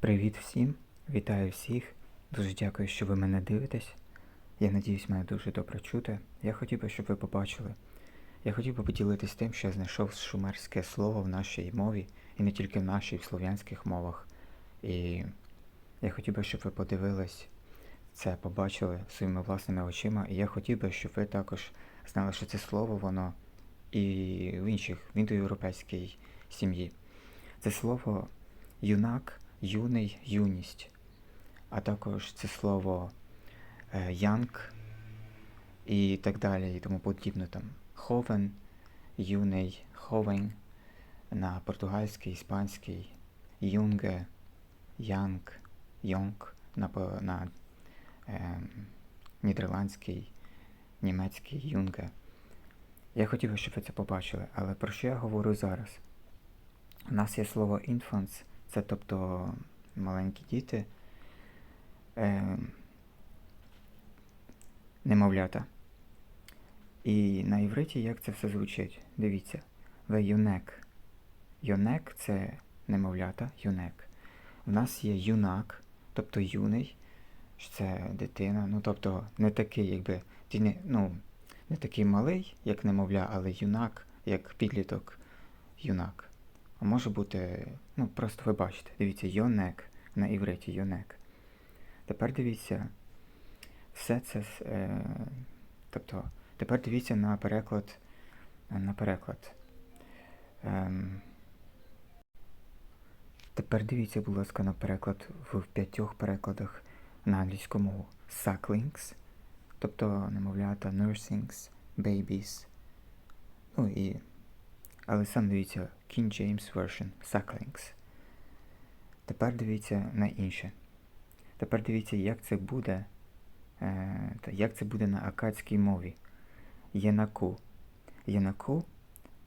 Привіт всім! Вітаю всіх! Дуже дякую, що ви мене дивитесь. Я надіюсь, мене дуже добре чути. Я хотів би, щоб ви побачили. Я хотів би поділитись тим, що я знайшов шумерське слово в нашій мові, і не тільки в нашій, в слов'янських мовах. І я хотів би, щоб ви подивились це, побачили своїми власними очима. І я хотів би, щоб ви також знали, що це слово, воно і в інших, в індоєвропейській сім'ї. Це слово юнак, юний, юність, а також це слово е, янг і так далі, і тому подібне там. Ховен, юний, ховен на португальський, іспанський, юнге, янг, йонг на, на е, нідерландський, німецький, юнге. Я хотів би, щоб ви це побачили, але про що я говорю зараз? У нас є слово infants, це тобто маленькі діти, е, немовлята. І на івриті як це все звучить? Дивіться, ви юнек. Юнек це немовлята, юнек. У нас є юнак, тобто юний, що це дитина, ну тобто не такий, якби, ну, не такий малий, як немовля, але юнак, як підліток, юнак. А може бути, ну просто ви бачите, дивіться, йонек на івриті йонек. Тепер дивіться, все це, е, тобто, тепер дивіться на переклад, на переклад. Ем, тепер дивіться, будь ласка, на переклад в п'ятьох перекладах на англійську мову. Sucklings, тобто немовлята, nursings, babies. Ну і але сам дивіться King James Version Sucklings. Тепер дивіться на інше. Тепер дивіться, як це буде, е, як це буде на акадській мові. Єнаку. Єнаку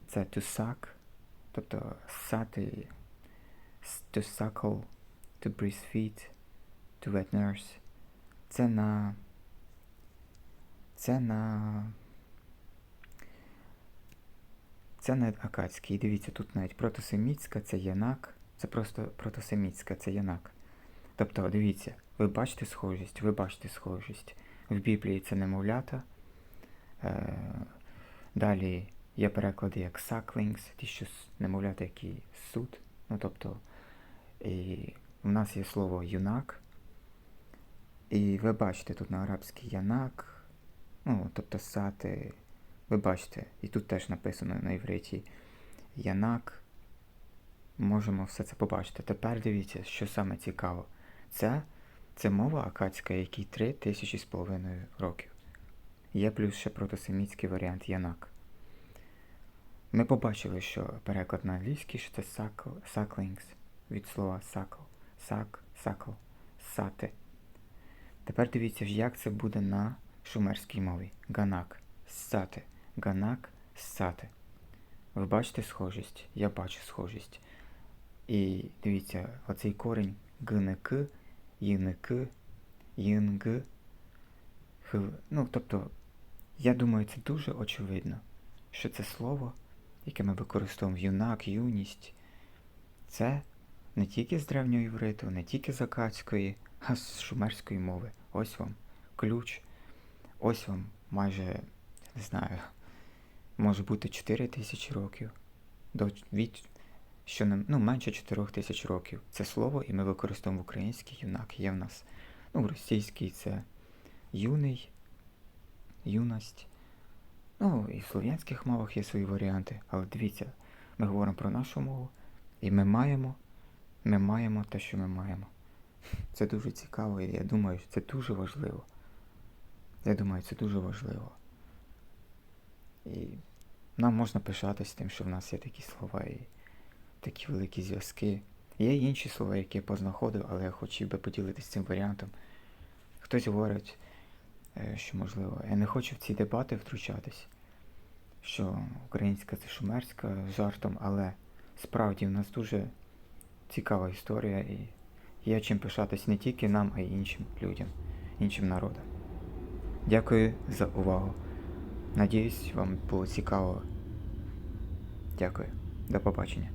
це to suck, тобто сати, to suckle, to breastfeed, to wet nurse. Це на. Це на. Це не акадський. Дивіться, тут навіть протосемітська це янак. Це просто протосемітська, це янак. Тобто, дивіться, ви бачите схожість, ви бачите схожість. В Біблії це немовлята. Е, далі є переклади як sucklings, ті, що немовлята, які суд. Ну, тобто, і в нас є слово юнак. І ви бачите тут на арабський янак, ну, тобто сати. Ви бачите, і тут теж написано на івриті Янак. Можемо все це побачити. Тепер дивіться, що саме цікаво. Це, це мова акадська, якій три тисячі з половиною років. Є плюс ще протосемітський варіант Янак. Ми побачили, що переклад на англійський, що це suckle, sucklings від слова suckle. Suck, suckle, сати. Тепер дивіться, як це буде на шумерській мові. Ганак, сати. Ганак, сати. Ви бачите схожість? Я бачу схожість. І дивіться, оцей корінь гнк, їнк, їнг, хл. Ну, тобто, я думаю, це дуже очевидно, що це слово, яке ми використовуємо юнак, юність, це не тільки з древнього івриту, не тільки з акадської, а з шумерської мови. Ось вам ключ. Ось вам майже, не знаю, може бути 4 тисячі років. До, від, що не, ну, менше 4 тисяч років. Це слово, і ми використовуємо в українській юнак. Є в нас, ну, в російській це юний, юність. Ну, і в слов'янських мовах є свої варіанти. Але дивіться, ми говоримо про нашу мову, і ми маємо, ми маємо те, що ми маємо. Це дуже цікаво, і я думаю, що це дуже важливо. Я думаю, це дуже важливо. І нам можна пишатись тим, що в нас є такі слова і такі великі зв'язки. Є інші слова, які я познаходив, але я хотів би поділитися цим варіантом. Хтось говорить, е, що можливо, я не хочу в ці дебати втручатись, що українська це шумерська жартом, але справді в нас дуже цікава історія і є чим пишатись не тільки нам, а й іншим людям, іншим народам. Дякую за увагу. Надіюсь, вам було цікаво. Дякую. До побачення.